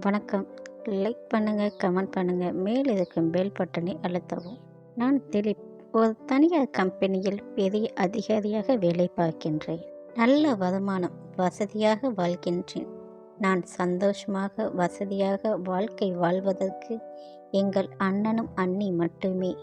வணக்கம். லைக் பண்ணுங்கள் கமெண்ட் பண்ணுங்கள் மேல் இருக்கும் பெல் பட்டனை அழுத்தவும். நான் திலீப் ஒரு தனியார் கம்பெனியில் பெரிய அதிகாரியாக வேலை பார்க்கின்றேன். நல்ல வருமானம் வசதியாக வாழ்கின்றேன். நான் சந்தோஷமாக வசதியாக வாழ்க்கை வாழ்வதற்கு எங்கள் அண்ணனும் அண்ணி மட்டுமே.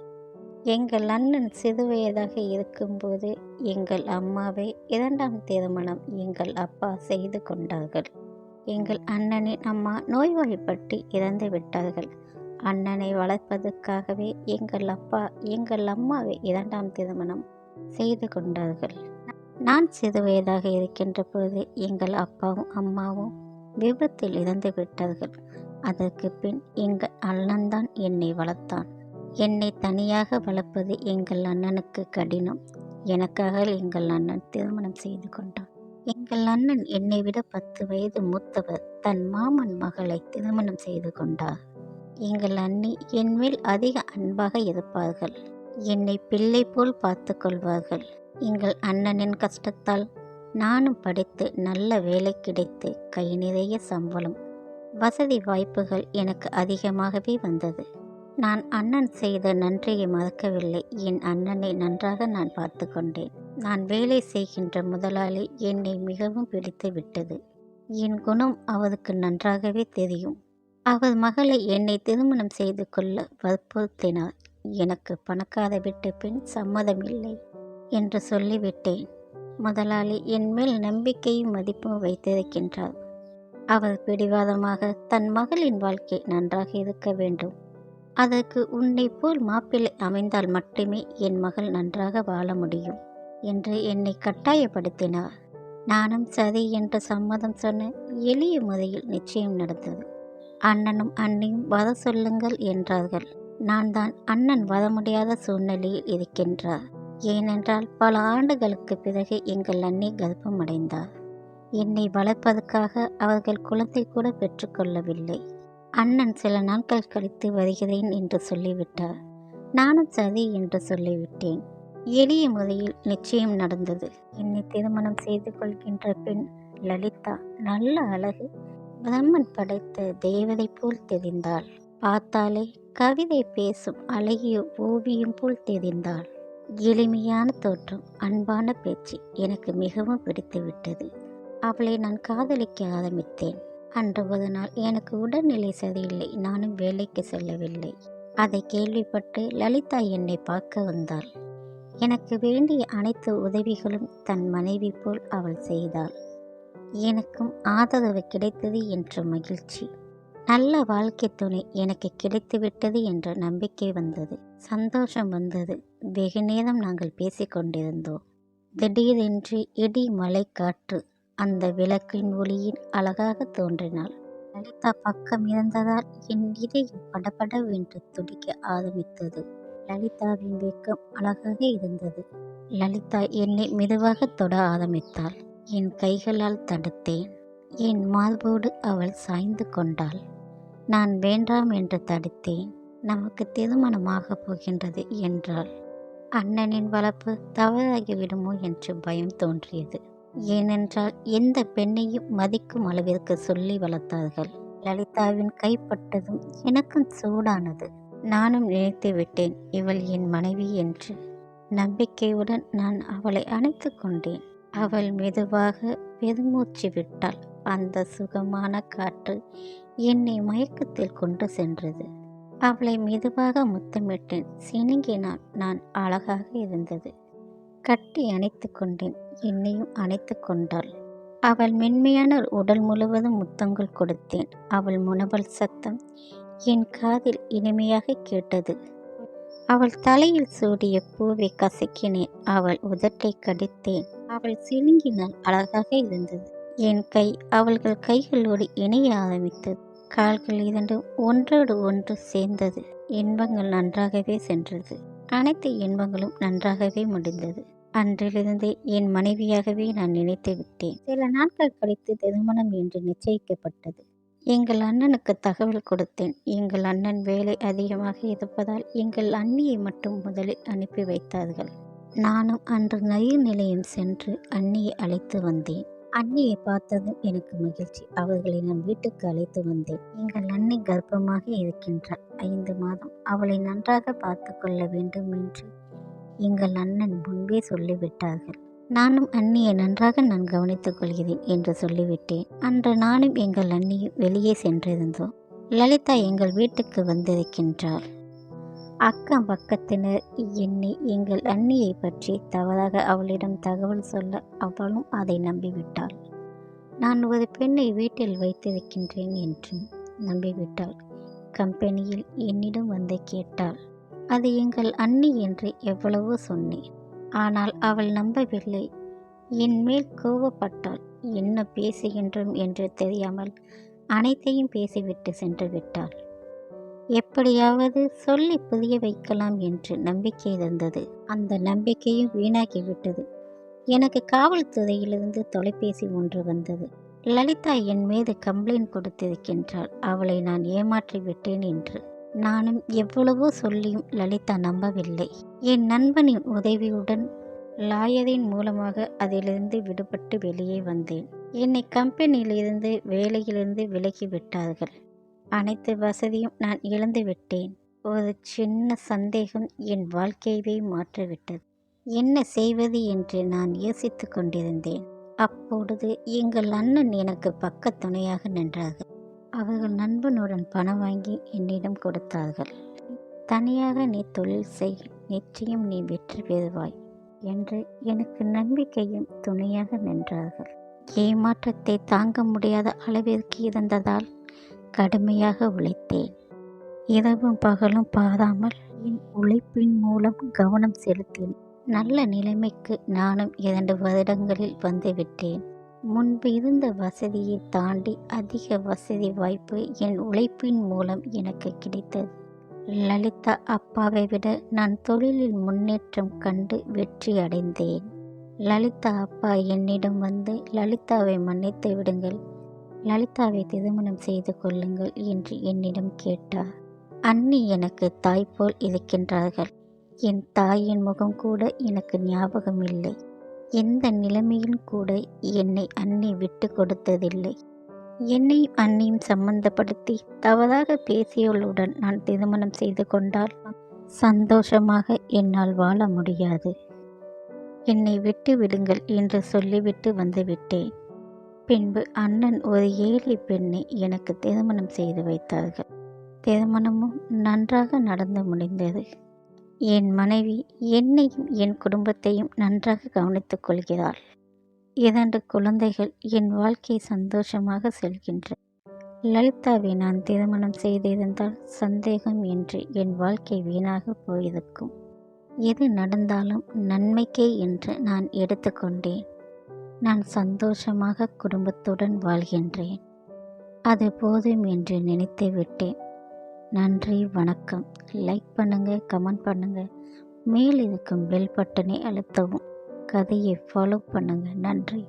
எங்கள் அண்ணன் சிறுவயதாக இருக்கும்போது எங்கள் அம்மாவை இரண்டாம் திருமணம் எங்கள் அப்பா செய்து கொண்டார்கள். எங்கள் அண்ணனின் அம்மா நோய்வாய்ப்பட்டு இறந்து விட்டார்கள். அண்ணனை வளர்ப்பதற்காகவே எங்கள் அப்பா எங்கள் அம்மாவை இரண்டாம் திருமணம் செய்து கொண்டார்கள். நான் சிறு வயதாக இருக்கின்ற போது எங்கள் அப்பாவும் அம்மாவும் விபத்தில் இறந்து விட்டார்கள். அதற்கு பின் எங்கள் அண்ணன்தான் என்னை வளர்த்தான். என்னை தனியாக வளர்ப்பது எங்கள் அண்ணனுக்கு கடினம். எனக்காக எங்கள் அண்ணன் திருமணம் செய்து கொண்டான். எங்கள் அண்ணன் என்னை விட பத்து வயது மூத்தவர். தன் மாமன் மகளை திருமணம் செய்து கொண்டார். எங்கள் அண்ணி என் மேல் அதிக அன்பாக இருப்பார்கள். என்னை பிள்ளை போல் பார்த்து கொள்வார்கள். எங்கள் அண்ணனின் கஷ்டத்தால் நானும் படித்து நல்ல வேலை கிடைத்து கை நிறைய சம்பளம் வசதி வாய்ப்புகள் எனக்கு அதிகமாகவே வந்தது. நான் அண்ணன் செய்த நன்றியை மறக்கவில்லை. என் அண்ணனை நன்றாக நான் பார்த்து கொண்டேன். நான் வேலை செய்கின்ற முதலாளி என்னை மிகவும் பிடித்து விட்டது. என் குணம் அவருக்கு நன்றாகவே தெரியும். அவர் மகளை என்னை திருமணம் செய்து கொள்ள வற்புறுத்தினார். எனக்கு பணக்கார விட்டு பின் சம்மதமில்லை என்று சொல்லிவிட்டேன். முதலாளி என் மேல் நம்பிக்கையும் மதிப்பும் வைத்திருக்கின்றார். அவர் பிடிவாதமாக தன் மகளின் வாழ்க்கை நன்றாக இருக்க வேண்டும். அதற்கு உன்னை போல் மாப்பிள்ளை அமைந்தால் மட்டுமே என் மகள் நன்றாக வாழ முடியும். என்று என்னை கட்டாயப்படுத்தினார். நானும் சரி என்று சம்மதம் சொன்ன எளிய முறையில் நிச்சயம் நடந்தது. அண்ணனும் அண்ணியும் வர சொல்லுங்கள் என்றார்கள். நான் தான் அண்ணன் வர முடியாத சூழ்நிலையில் இருக்கின்றார். ஏனென்றால் பல ஆண்டுகளுக்கு பிறகு எங்கள் அண்ணி கர்ப்பமடைந்தார். என்னை வளர்ப்பதற்காக அவர்கள் குழந்தை கூட பெற்றுக்கொள்ளவில்லை அண்ணன் சில நாட்கள் கழித்து வருகிறேன் என்று சொல்லிவிட்டார். நானும் சரி என்று சொல்லிவிட்டேன். எளிய முறையில் நிச்சயம் நடந்தது. என்னை திருமணம் செய்து கொள்கின்ற பெண் லலிதா நல்ல அழகு பிரம்மன் படைத்த தேவதை போல் தெரிந்தாள். பார்த்தாலே கவிதை பேசும் அழகிய ஓவியம் போல் தெரிந்தாள். எளிமையான தோற்றம் அன்பான பேச்சு எனக்கு மிகவும் பிடித்துவிட்டது. அவளை நான் காதலிக்க ஆரம்பித்தேன். அன்று ஒரு நாள் எனக்கு உடல்நிலை சரியில்லை நானும் வேலைக்கு செல்லவில்லை. அதை கேள்விப்பட்டு லலிதா என்னை பார்க்க வந்தாள். எனக்கு வேண்டிய அனைத்து உதவிகளும் தன் மனைவி போல் அவள் செய்தாள். எனக்கும் ஆதரவு கிடைத்தது என்ற மகிழ்ச்சி. நல்ல வாழ்க்கை துணை எனக்கு கிடைத்துவிட்டது என்ற நம்பிக்கை வந்தது. சந்தோஷம் வந்தது. வெகு நேரம் நாங்கள் பேசிக்கொண்டிருந்தோம் திடீரென்று இடி மலை காற்று அந்த விளக்கின் ஒளியின் அழகாக தோன்றினாள். லலிதா பக்கம் இருந்ததால் என் இதயம் படபடவென்று துடிக்க ஆரம்பித்தது. லலிதாவின் வெக்கம் அழகாக இருந்தது. லலிதா என்னை மெதுவாக தொட ஆரம்பித்தாள். என் கைகளால் தடுத்தேன். என் மார்போடு அவள் சாய்ந்து கொண்டாள். நான் வேண்டாம் என்று தடுத்தேன். நமக்கு திருமணமாக போகின்றது என்றாள். அண்ணனின் வளர்ப்பு தவறாகிவிடுமோ என்று பயம் தோன்றியது. ஏனென்றால் எந்த பெண்ணையும் மதிக்கும் அளவிற்கு சொல்லி வளர்த்தார்கள். லலிதாவின் கைப்பட்டதும் எனக்கும் சூடானது. நானும் நினைத்து விட்டேன் இவள் என் மனைவி என்று. நம்பிக்கையுடன் நான் அவளை அணைத்து கொண்டேன். அவள் மெதுவாக பெருமூச்சு விட்டாள். அந்த சுகமான காற்று என்னை மயக்கத்தில் கொண்டு சென்றது. அவளை மெதுவாக முத்தமிட்டேன். சினுங்கினான் நான் அழகாக இருந்தது. கட்டி அணைத்து கொண்டேன். என்னையும் அணைத்து கொண்டாள். அவள் மென்மையான உடல் முழுவதும் முத்தங்கள் கொடுத்தேன். அவள் முனவல் சத்தம் என் காதில் இனிமையாக கேட்டது. அவள் தலையில் சூடிய பூவை கசக்கினேன். அவள் உதட்டை கடித்தேன். அவள் சிலுங்கினால் அழகாக இருந்தது. என் கை அவள்கள் கைகளோடு இணைய ஆரம்பித்தது. கால்கள் இரண்டும் ஒன்றோடு ஒன்று சேர்ந்தது. இன்பங்கள் நன்றாகவே சென்றது. அனைத்து இன்பங்களும் நன்றாகவே முடிந்தது. அன்றிலிருந்து என் மனைவியாகவே நான் நினைத்து விட்டேன். சில நாட்கள் கழித்து திருமணம் என்று நிச்சயிக்கப்பட்டது. எங்கள் அண்ணனுக்கு தகவல் கொடுத்தேன். எங்கள் அண்ணன் வேலை அதிகமாக இருப்பதால் எங்கள் அண்ணியை மட்டும் முதலில் அனுப்பி வைத்தார்கள். நானும் அன்று நயிர் நிலையம் சென்று அண்ணியை அழைத்து வந்தேன். அண்ணியை பார்த்ததும் எனக்கு மகிழ்ச்சி. அவர்களை நான் வீட்டுக்கு அழைத்து வந்தேன். எங்கள் அண்ணி கர்ப்பமாக இருக்கின்றார். ஐந்து மாதம் அவளை நன்றாக பார்த்து கொள்ள வேண்டும் என்று எங்கள் அண்ணன் முன்பே சொல்லிவிட்டார்கள். நானும் அண்ணியை நன்றாக நான் கவனித்துக் கொள்கிறேன் என்று சொல்லிவிட்டேன். அன்று நானும் எங்கள் அண்ணியும் வெளியே சென்றிருந்தோம். லலிதா எங்கள் வீட்டுக்கு வந்திருக்கின்றாள். அக்கம் பக்கத்தினர் என்னை எங்கள் அண்ணியை பற்றி தவறாக அவளிடம் தகவல் சொல்ல அவளும் அதை நம்பிவிட்டாள். நான் ஒரு பெண்ணை வீட்டில் வைத்திருக்கின்றேன் என்றும் நம்பிவிட்டாள். கம்பெனியில் என்னிடம் வந்து கேட்டாள். அது எங்கள் அண்ணி என்று எவ்வளவோ சொன்னேன். ஆனால் அவள் நம்பவில்லை. என்மேல் கோவப்பட்டாள் என்ன பேசுகின்றோம் என்று தெரியாமல் அனைத்தையும் பேசிவிட்டு சென்று விட்டாள். எப்படியாவது சொல்லி புரிய வைக்கலாம் என்று நம்பிக்கை இருந்தது. அந்த நம்பிக்கையும் வீணாகிவிட்டது எனக்கு காவல்துறையிலிருந்து தொலைபேசி ஒன்று வந்தது. லலிதா என் மீது கம்ப்ளைண்ட் கொடுத்திருக்கின்றாள். அவளை நான் ஏமாற்றி விட்டேன் என்று. நானும் எவ்வளவோ சொல்லியும் லலிதா நம்பவில்லை. என் நண்பனின் உதவியுடன் லாயரின் மூலமாக அதிலிருந்து விடுபட்டு வெளியே வந்தேன். என்னை கம்பெனியிலிருந்து வேலையிலிருந்து விலகி விட்டார்கள். அனைத்து வசதியும் நான் இழந்து விட்டேன். ஒரு சின்ன சந்தேகம் என் வாழ்க்கையவே மாற்றிவிட்டது. என்ன செய்வது என்று நான் யோசித்து கொண்டிருந்தேன். அப்பொழுது எங்கள் அண்ணன் எனக்கு பக்க துணையாக நின்றார்கள் அவர்கள் நண்பனுடன் பணம் வாங்கி என்னிடம் கொடுத்தார்கள். தனியாக நீ தொழில் செய் நிச்சயம் நீ வெற்றி பெறுவாய் என்று எனக்கு நம்பிக்கையும் துணையாக நின்றார்கள். ஏமாற்றத்தை தாங்க முடியாத அளவிற்கு இருந்ததால் கடுமையாக உழைத்தேன். இரவும் பகலும் பாராமல் என் உழைப்பின் மூலம் கவனம் செலுத்தினேன். நல்ல நிலைமைக்கு நானும் இரண்டு வருடங்களில் வந்துவிட்டேன் முன்பு இருந்த வசதியை தாண்டி அதிக வசதி வாய்ப்பு என் உழைப்பின் மூலம் எனக்கு கிடைத்தது. லலிதா அப்பாவை விட நான் தொழிலில் முன்னேற்றம் கண்டு வெற்றி அடைந்தேன். லலிதா அப்பா என்னிடம் வந்து லலிதாவை மன்னித்து விடுங்கள். லலிதாவை திருமணம் செய்து கொள்ளுங்கள் என்று என்னிடம் கேட்டார். அண்ணி எனக்கு தாய் போல் இருக்கின்றார்கள். என் தாயின் முகம் கூட எனக்கு ஞாபகம் இல்லை எந்த நிலைமையில் கூட என்னை அன்னை விட்டு கொடுத்ததில்லை. என்னையும் அன்னையும் சம்பந்தப்படுத்தி தவறாக பேசியவளுடன் நான் திருமணம் செய்து கொண்டால் சந்தோஷமாக என்னால் வாழ முடியாது. என்னை விட்டு விடுங்கள் என்று சொல்லிவிட்டு வந்துவிட்டேன் பின்பு அண்ணன் ஒரு ஏழை பெண்ணை எனக்கு திருமணம் செய்து வைத்தார்கள். திருமணமும் நன்றாக நடந்து முடிந்தது. என் மனைவி என்னையும் என் குடும்பத்தையும் நன்றாக கவனித்துக் கொள்கிறாள். இரண்டு குழந்தைகள் என் வாழ்க்கை சந்தோஷமாக செல்கின்ற லலிதாவை நான் திருமணம் செய்திருந்தால் சந்தேகம் என்று என் வாழ்க்கை வீணாக போயிருக்கும். எது நடந்தாலும் நன்மைக்கே என்று நான் எடுத்துக்கொண்டேன் நான் சந்தோஷமாக குடும்பத்துடன் வாழ்கின்றேன். அது போதும் என்று நினைத்து விட்டேன் நன்றி வணக்கம். லைக் பண்ணுங்கள் கமெண்ட் பண்ணுங்கள் மேல் இருக்கும் பெல் பட்டனை அழுத்தவும். கதையை ஃபாலோ பண்ணுங்கள் நன்றி.